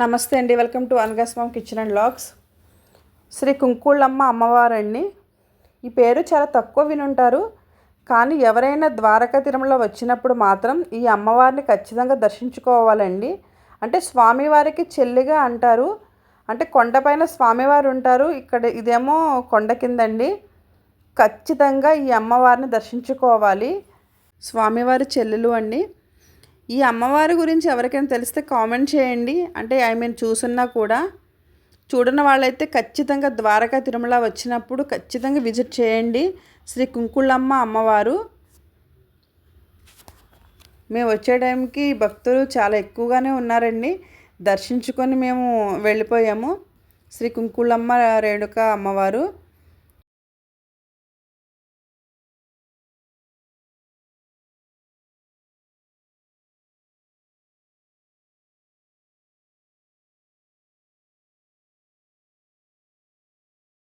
నమస్తే అండి welcome to అనగాస్వామి kitchen and logs Shri Kunkullamma అమ్మవారండి. ఈ పేరు చాలా తక్కువ వినుంటారు కానీ ఎవరైనా ద్వారకా తిరుమల వచ్చినప్పుడు మాత్రం ఈ అమ్మవారిని ఖచ్చితంగా దర్శించుకోవాలండి. అంటే స్వామివారికి చెల్లిగా అంటారు అంటే కొండపైన స్వామివారు ఉంటారు ఇక్కడ ఇదేమో కొండ కిందండి. ఖచ్చితంగా ఈ అమ్మవారిని దర్శించుకోవాలి. స్వామివారి చెల్లెలు అండి. ఈ అమ్మవారి గురించి ఎవరికైనా తెలిస్తే కామెంట్ చేయండి. అంటే ఐ మీన్ చూసున్నా కూడా చూడని వాళ్ళైతే ఖచ్చితంగా ద్వారకా తిరుమల వచ్చినప్పుడు ఖచ్చితంగా విజిట్ చేయండి. శ్రీ కుంకుళ్ళమ్మ అమ్మవారు. మేము వచ్చే టైంకి భక్తులు చాలా ఎక్కువగానే ఉన్నారండి. దర్శించుకొని మేము వెళ్ళిపోయాము. శ్రీ కుంకుళ్ళమ్మ రేణుక అమ్మవారు.